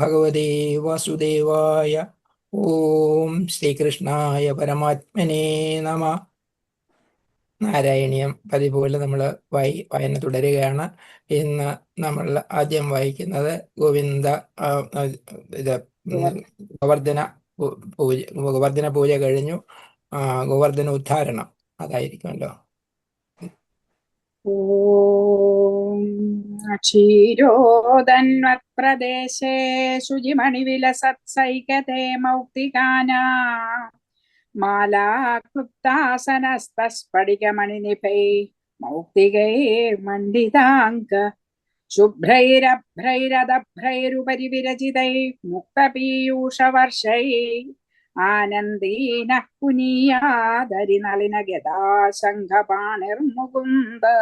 ഭഗവതേ വാസുദേവായ ഓം ശ്രീകൃഷ്ണായ പരമാത്മനേ നമ നാരായണീയം പതിപോലെ പോലെ നമ്മൾ വായി വായന തുടരുകയാണ്. ഇന്ന് നമ്മൾ ആദ്യം വായിക്കുന്നത് ഗോവിന്ദ ഇത് ഗോവർദ്ധന പൂജ ഗോവർദ്ധന പൂജ കഴിഞ്ഞു. ഗോവർദ്ധന ഉദ്ധാരണം അതായിരിക്കുമല്ലോ. ॐ क्षीरोदन्वत्प्रदेशे शुचिमणिविलसत्सैकते मौक्तिकाना मालाकृप्तासनस्तस्फटिकमणिनिभै मौक्तिकैर्मण्डिताङ्क शुभ्रैरभ्रैरदभ्रैरुपरि विरचितैः मुक्तपीयूषवर्षैः आनन्दीनः पुनीयादरिनलिनगदा शङ्खपाणिर्मुकुन्दः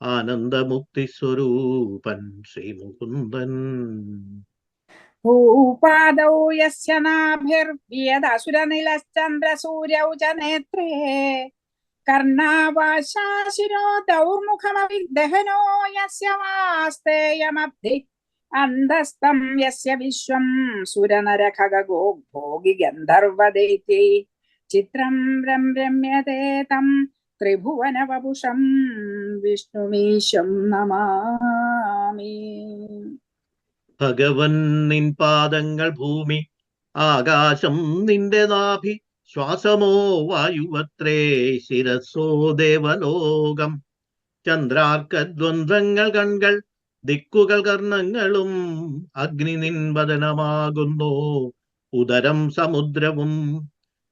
ആനന്ദമുക്തി സ്വരൂപൻ ശ്രീമുകുന്ദൻ. ഭൂപാദൗ യസ്യ നാഭിർവ്യദസുരനിലശ്ചന്ദ്ര സൂര്യൗ ച നേത്രേ കർണാവാശാശിരോ ദൗർമുഖമപി ദഹനോ യസ്യ വാസ്തേയമബ്ധി. അന്തസ്തം യസ്യ വിശ്വം സുരനര ഖഗോ ഭോഗി ഗന്ധർവദൈത്യൈ ചിത്രം രംരമ്യതേ തം ത്രിഭുവനവപുഷം വിഷ്ണുമീശം നമാമി. ഭഗവൻ നിൻ പാദങ്ങൾ ഭൂമി ആകാശം നിന്റെ നാഭി ശ്വാസമോ വായുവത്രേ ശിരസോ ദേവലോകം. ചന്ദ്രാർക്കദ്വന്ദ്ങ്ങൾ കൺകൾ ദിക്കുകൾ കർണങ്ങളും അഗ്നി നിൻവദനമാകുന്നു ഉദരം സമുദ്രവും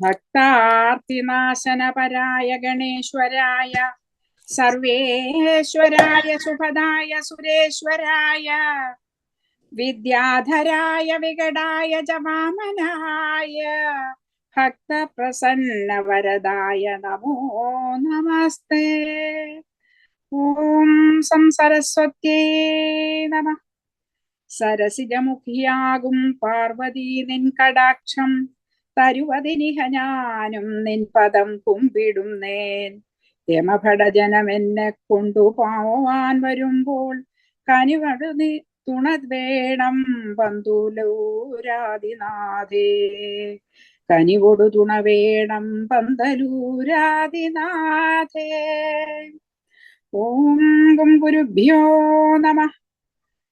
ഭക്താർത്തിനാശനപരായ ഗണേശ്വരായ സർവേശ്വരായ സുഭദായ സുരേശ്വരായ വിദ്യാധരായ വികടായ ജവാമനായ ഭക്തപ്രസന്ന വരദായ നമോ നമസ്തേ. ഓം സം സരസ്വത്യേ നമ. സരസിജമുഖിയാകും പാർവതി നിൻ കടാക്ഷം. തരുവതിനിഹ ഞാനും നിൻ പദം കുമ്പിടുന്നേൻ യമഭടജനം എന്നെ കൊണ്ടുപോവാൻ വരുമ്പോൾ കനിവഴു തുണ വേണം പന്തൂലൂരാദിനാഥേ കനിവൊടു തുണ വേണം പന്തലൂരാദിനാഥേ ഓം ഗുരുഭ്യോ നമഃ.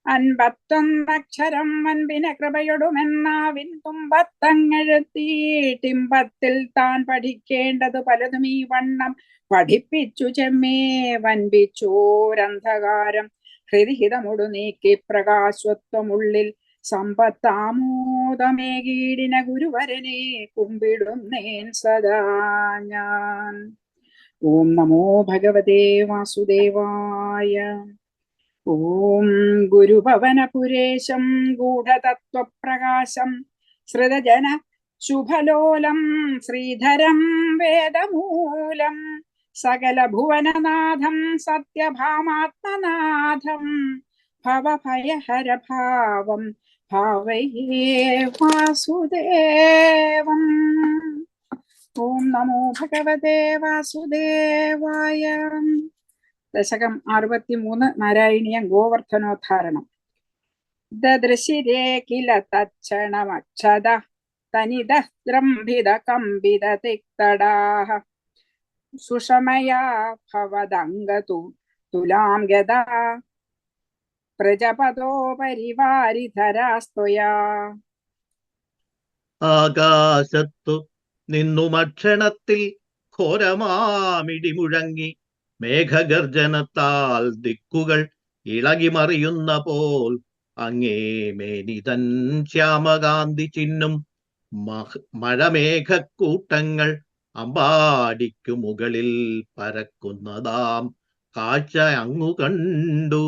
അൻപത്തൊന്നക്ഷരം അൻപിന കൃപയൊടുമെന്നാവിൻ തുമ്പത്തങ്ങെഴുത്തിയിട്ടിമ്പത്തിൽ താൻ പഠിക്കേണ്ടത് പലതും ഈ വണ്ണം. പഠിപ്പിച്ചു ചെമ്മേ വൻപിച്ചോരന്ധകാരം ഹൃദിഹിതമൊടു നീക്കി പ്രകാശത്വമുള്ളിൽ സമ്പത്താമോദമേ കീടിന ഗുരുവരനെ കുമ്പിടുന്നേൻ സദാ ഞാൻ. ഓം നമോ ഭഗവതേ വാസുദേവായ. ഗുരുഭവനപുരേശം ഗൂഢതത്വപ്രകാശം ശ്രുതജന ശുഭലോലം ശ്രീധരം വേദമൂലം സകല ഭുവനനാഥം സത്യഭാമാത്മനാഥം ഭവഭയഹരഭാവം ഭാവയേ വാസുദേവം ഓം നമോ ഭഗവതേ വാസുദേവായ ദശകം അറുപത്തിമൂന്ന് നാരായണീയ ഗോവർദ്ധനോദ്ധാരണം. ദദൃശിരേ കില തക്ഷണമക്ഷത തനിദ്രംഭിത കമ്പിത തിക്തടാഹ. സുഷമയാ ഭവദംഗതു തുലാം ഗതാ പ്രജപദോ പരിവാരിധരാസ്ത്വയാ ആകാശത്തു നിന്നുമക്ഷണത്തിൽ ഘോരമാമിടി മുഴങ്ങി മേഘഗർജനത്താൽ ദിക്കുകൾ ഇളകിമറിയുന്ന പോൽ അങ്ങേ മേനിതൻ ശ്യാമകാന്തി ചിന്നും മഴമേഘക്കൂട്ടങ്ങൾ അമ്പാടിക്കു മുകളിൽ പരക്കുന്നതാം കാഴ്ച അങ്ങു കണ്ടു.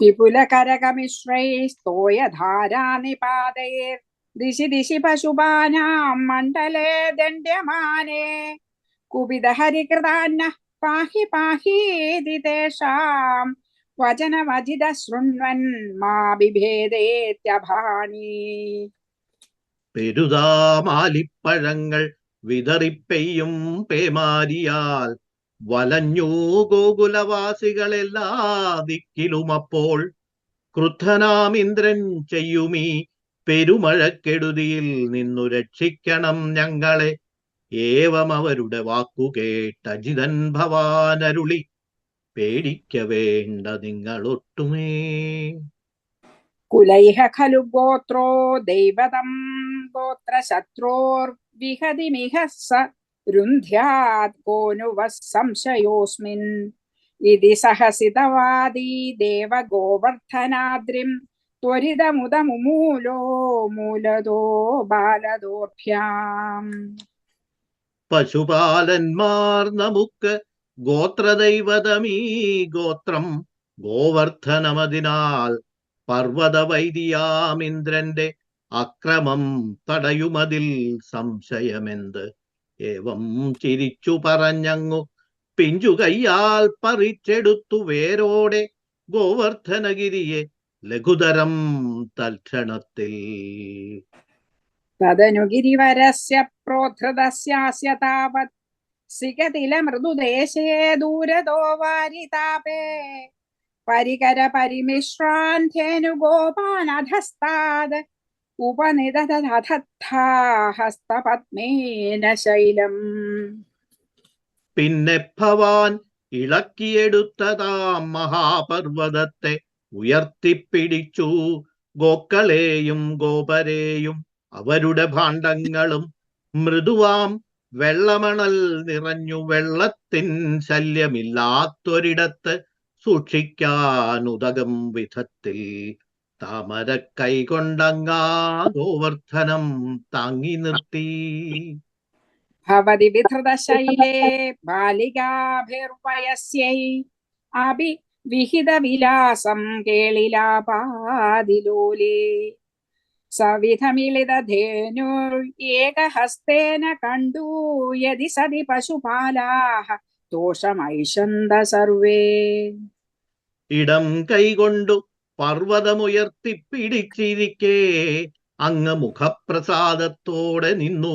ത്രിപുലകരകമിശ്രൈസ്തോയധാരാനിപാതയേ ദിശി ദിശി പശുപാനാം മണ്ഡലേ ദണ്ഡ്യമാനേ. कुपितहरिकृतान्नः पाहि पाहीति तेषां वचनमजिद शृण्वन् मा बिभेदेत्यभाणि പെരുതാമാലിപ്പഴങ്ങൾ വിതറിപ്പെയ്യും പേമാരിയാൽ വലഞ്ഞു ഗോകുലവാസികളെല്ലാ ദിക്കിലുമപ്പോൾ ക്രുദ്ധനാം ഇന്ദ്രൻ ചെയ്യുമീ പെരുമഴക്കെടുതിയിൽ നിന്നു രക്ഷിക്കണം ഞങ്ങളെ ഏവം അവരുടെ വാക്കുകേട്ട് അജിതൻ ഭവാനരുളി പേടിക്ക വേണ്ട നിങ്ങളൊട്ടുമേ कुलैः खलु गोत्रो दैवतं गोत्रशत्रोर्विहदिमिह स रुन्ध्यात् को नु वः संशयोऽस्मिन् इति सहसितवादी देवगोवर्धनाद्रिं त्वरितमुदमुमूलो मूलदो बालदोभ्याम् പശുപാലന്മാർ നമുക്ക് ഗോത്രദൈവതമീ ഗോത്രം. ഗോവർദ്ധനമതിനാൽ പർവതവൈദിയാമിന്ദ്രന്റെ അക്രമം തടയുമതിൽ സംശയമെന്ത്? ഏവം ചിരിച്ചു പറഞ്ഞങ്ങു പിഞ്ചു കയ്യാൽ പറിച്ചെടുത്തു വേരോടെ ഗോവർദ്ധനഗിരിയെ ലഘുതരം തൽക്ഷണത്തിൽ. തദനുഗിരിവരസ്യ പ്രോധൃതസ്യാസ്യ താവത് സിഗതില മൃദുദേശേ ദൂരതോ വാരിതാപേ പരികര പരിമിശ്രാന്ധേനുഗോപാനധസ്താത് ഉപനിതധത്ഥാഹസ്തപത്മേന ശൈലം. പിന്നെ ഭവാൻ ഇളക്കിയെടുത്തതാ മഹാപർവതത്തെ ഉയർത്തിപ്പിടിച്ചു. ഗോക്കളെയും ഗോപരെയും അവരുടെ ഭാണ്ഡങ്ങളും മൃദുവാം വെള്ളമണൽ നിറഞ്ഞു വെള്ളത്തിൻ ശല്യമില്ലാത്തൊരിടത്ത് സൂക്ഷിക്കാനുതകം വിധത്തിൽ. താമര കൈകൊണ്ടങ്ങാഗോവർദ്ധനം താങ്ങി നിർത്തി. ഭവതി വിധൃതശൈലേ ബാലികാഭിർവയസ്യൈ. അഭി വിഹിത വിലാസം കേളിലാപാതിലോലേ. सविधमिलिदधेनुर् एकहस्तेन कण्डू यदि सदि पशुपालाः दोषमैषन्द सर्वे ഇടം കൈകൊണ്ടു പർവതമുയർത്തിപ്പിടിച്ചിരിക്കെ അങ്ങ് മുഖപ്രസാദത്തോടെ നിന്നു.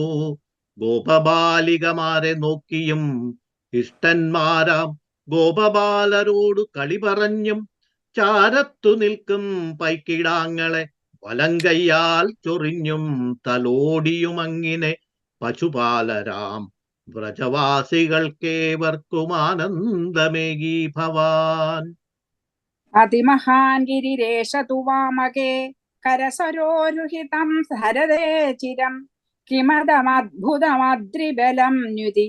ഗോപബാലികമാരെ നോക്കിയും ഇഷ്ടന്മാരാം ഗോപബാലരോട് കളി പറഞ്ഞും ചാരത്തു നിൽക്കും പൈക്കിടാങ്ങളെ വലങ്കയ്യാൽ ചൊറിഞ്ഞും തലോടിയും അങ്ങിനെ പശുപാലരാം. വ്രജവാസികൾക്കേവർക്കും ആനന്ദമേകി ഭവാൻ അതിമഹാൻ ഗിരിരേഷ തു വാമകേ കരസരോരുഹിതം ഹരതേ ചിരം. കിമതമദ്ഭുതമദ്രിബലം ന്യുതി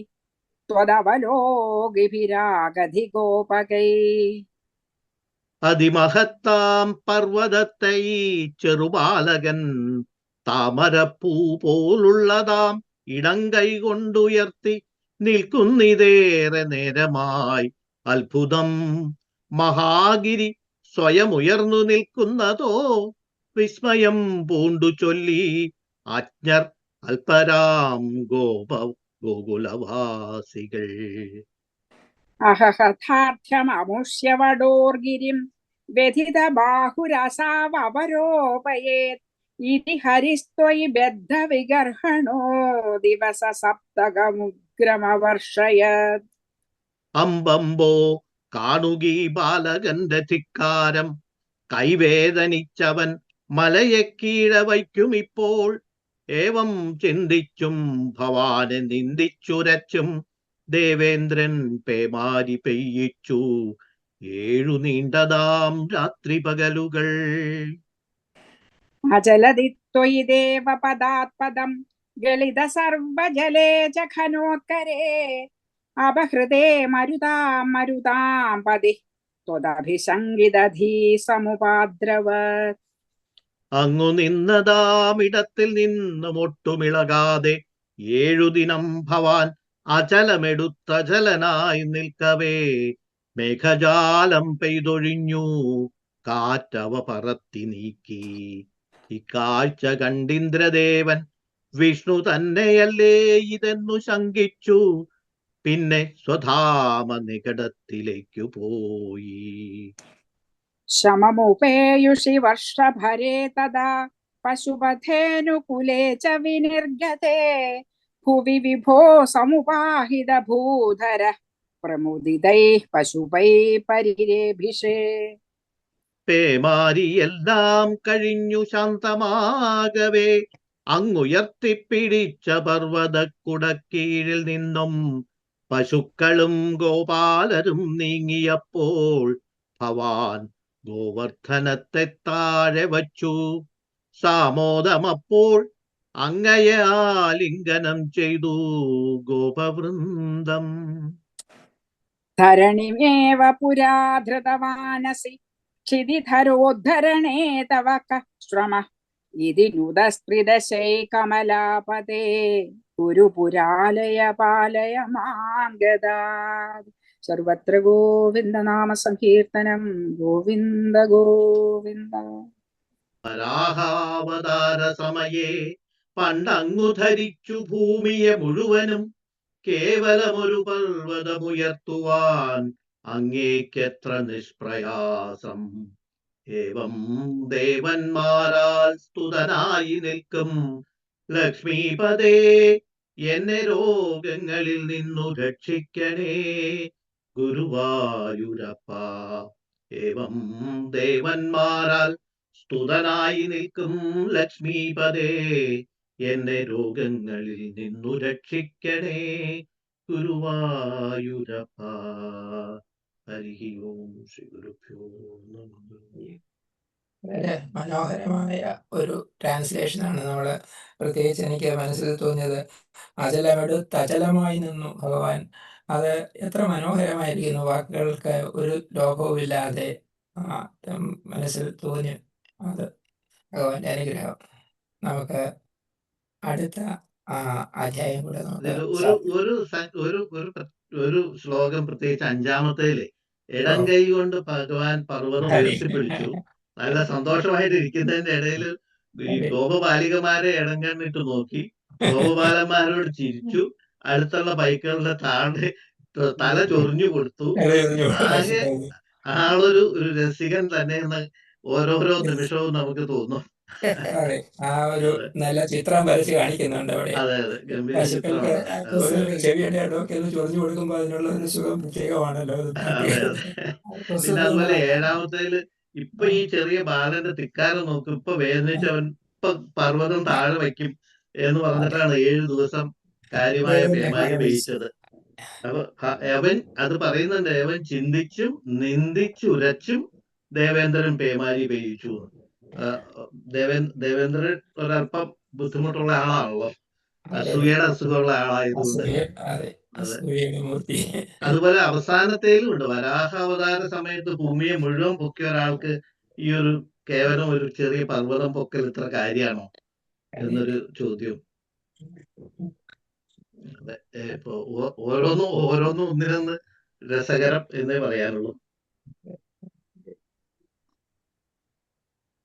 ത്വദവലോകിഭിരാഗധിഗോപകൈ അതിമഹത്താം പർവതത്തെ ചെറുബാലകൻ താമരപ്പൂ പോലുള്ളതാം ഇടങ്കൈ കൊണ്ടുയർത്തി നിൽക്കുന്നിതേറെ നേരമായി അത്ഭുതം. മഹാഗിരി സ്വയം ഉയർന്നു നിൽക്കുന്നതോ വിസ്മയം പൂണ്ടു ചൊല്ലി അജ്ഞർ അൽപരാം ഗോപ ഗോകുലവാസികൾ. അഹഹഥാർത്ഥ്യമമുഷ്യവടോർഗിരിം വ്യഥിത ബാഹുരസാവരോപയേത് ഇതി ഹരിസ്ത്വയി ബദ്ധ വിഗർഹണോ ദിവസ സപ്തകമുഗ്രമവർഷയത് അമ്പമ്പോ കാണുകീ ബാലകന്റെ ധിക്കാരം കൈവേദനിച്ചവൻ മലയെ കീഴ വയ്ക്കുമിപ്പോൾ ഏവം ചിന്തിച്ചും ഭവാനെ നിന്ദിച്ചുരച്ചും. ദേവേന്ദ്രൻ പേമാരി പെയ്യിച്ചു. ഏഴു നീണ്ടതാം രാത്രി പകലുകൾ അചലതി ദേവപദാത്പദം ദേവ പദാത്പദം ഗളിത സർവജലേ ച ഖനോത്കരേ അപഹൃതേ മരുതാം മരുതാം പതി ത്വദഭിസംഗിതധീ സമുപാദ്രവ അങ്ങു നിന്നതാമിടത്തിൽ നിന്നും ഒട്ടുമിളകാതെ ഏഴു ദിനം ഭവാൻ അചലമെടുത്തചലനായി നിൽക്കവേ. മേഘജാലം പെയ്തൊഴിഞ്ഞു കാറ്റവ പറത്തി നീക്കി. ഇക്കാഴ്ച കണ്ടിന്ദ്രദേവൻ വിഷ്ണു തന്നെയല്ലേ ഇതെന്നു ശങ്കിച്ചു. പിന്നെ സ്വധാമ നികടത്തിലേക്കു പോയി. ശമമുപേയുഷി വർഷഭരേ തദാ പശുപഥേനുകുലേ ച വിനിർഗതേ. ഭുവി വിഭോ സമുപാഹിത ഭൂധര പ്രമുദിതൈ പശുപൈ പരിരേഭിഷേ. പേമാരിയെല്ലാം കഴിഞ്ഞു ശാന്തമാകവേ. അങ്ങുയർത്തിപ്പിടിച്ച പർവതക്കുടക്കീഴിൽ നിന്നും പശുക്കളും ഗോപാലരും നീങ്ങിയപ്പോൾ ഭവാൻ ഗോവർദ്ധനത്തെ താഴെ വച്ചു. സാമോദമപ്പോൾ അങ്ങയെ ആലിംഗനം ചെയ്തു ഗോപവൃന്ദം. ധരണിമേവ പുരാ ധൃതവാനസി. ക്ഷിതിധരോദ്ധരണേ തവ ശ്രമ. ഇതി നുദസ്ത്രിദശൈ കമലാപതേ ഗുരുപുരാലയ പാലയ മാംഗദാത് സർവത്ര ഗോവിന്ദ നാമ സങ്കീർത്തനം ഗോവിന്ദ ഗോവിന്ദ. വരാഹാവതാര സമയേ പണ്ടങ്ങു ധരിച്ചു ഭൂമിയെ മുഴുവനും കേവലമൊരു പർവതമുയർത്തുവാൻ അങ്ങേക്കെത്ര നിഷ്പ്രയാസം. ഏവം ദേവന്മാരാൽ സ്തുതനായി നിൽക്കും. ലക്ഷ്മീപദേ എന്നെ രോഗങ്ങളിൽ നിന്നു രക്ഷിക്കണേ. ഗുരുവായൂരപ്പ ഏവം ദേവന്മാരാൽ സ്തുതനായി നിൽക്കും ലക്ഷ്മീപദേ എന്നെ രോഗങ്ങളിൽ നിന്നു രക്ഷിക്കണേ. ഗുരുവായൂരപ്പ. ഹരി ഓം ശ്രീ ഗുരുഭ്യോ വളരെ മനോഹരമായ ഒരു ട്രാൻസ്ലേഷനാണ് നമ്മൾ പ്രത്യേകിച്ച് എനിക്ക് മനസ്സിൽ തോന്നിയത്. അചലമെടു തചലമായി നിന്നു ഭഗവാൻ. അത് എത്ര മനോഹരമായിരിക്കുന്നു. വാക്കുകൾക്ക് ഒരു ലോഭവുമില്ലാതെ മനസ്സിൽ തോന്നി അത് ഭഗവാന്റെ അനുഗ്രഹം. നമുക്ക് അടുത്ത ആ, അധ്യായം കൂടെ നമുക്ക് ഒരു സാ- ഒരു സ- ഒരു ഒരു പ്ര- ഒരു ശ്ലോകം പ്രത്യേകിച്ച് അഞ്ചാമത്തേലെ. ഇടം. കൈ കൊണ്ട് ഭഗവാൻ പർവതം ഉയർത്തി ഉയർത്തിപ്പിടിച്ചു. നല്ല സന്തോഷമായിട്ട് ഇരിക്കുന്നതിന്റെ ഇടയിൽ ഈ. ഗോപബാലികമാരെ ഇടം കണ്ണിട്ട് നോക്കി. ഗോപബാലന്മാരോട് ചിരിച്ചു. അടുത്തുള്ള ബൈക്കുകളുടെ താഴെ ത- തല ചൊറിഞ്ഞു കൊടുത്തു. ആകെ ആളൊരു ഒരു രസികൻ തന്നെ എന്ന് ഓരോരോ നിമിഷവും നമുക്ക് തോന്നും. അതെ. ആ ഒരു നല്ല ചിത്രം വരച്ച് കാണിക്കുന്നുണ്ട് അവിടെ. അതെ അതെ. ഗംഭീര പശുക്കൾക്ക് ചിത്രമാണ്. ഒരു ചെവിയുടെ ഇടമൊക്കെ ഒന്ന് ചൊറിഞ്ഞു കൊടുക്കുമ്പോൾ അതിനുള്ള ഒരു സുഖം പ്രത്യേകമാണല്ലോ. അത് അതെ അതെ. പിന്നെ അതുപോലെ ഏഴാമത്തേൽ ഇപ്പൊ ഈ ചെറിയ ബാലന്റെ തിക്കാരം നോക്കും. ഇപ്പൊ വേദനിച്ച് അവൻ ഇപ്പൊ പർവതം താഴെ വയ്ക്കും എന്ന് പറഞ്ഞിട്ടാണ് ഏഴു ദിവസം കാര്യമായ പേമാരി വേയിച്ചത് അപ്പൊ ഹ- അവൻ അത് പറയുന്നുണ്ട് അവൻ ചിന്തിച്ചും നിന്ദിച്ചുരച്ചും ദേവേന്ദ്രൻ പേമാരി വേയിച്ചു എന്ന്. ആ, ദേവേ ദേവേന്ദ്രൻ ഒരല്പം ബുദ്ധിമുട്ടുള്ള ആളാണല്ലോ. അസൂയയുടെ അസുഖമുള്ള ആളായതുകൊണ്ട്. അതുപോലെ അവസാനത്തേലും ഉണ്ട് വരാഹ അവതാര സമയത്ത് ഭൂമിയെ മുഴുവൻ പൊക്കിയ ഒരാൾക്ക് ഈ ഒരു കേവലം ഒരു ചെറിയ പർവതം പൊക്കൽ ഇത്ര കാര്യമാണോ എന്നൊരു ചോദ്യം. ഇപ്പൊ ഓരോന്നും ഓരോന്നും ഒന്നിനൊന്ന് രസകരം എന്നേ പറയാനുള്ളൂ.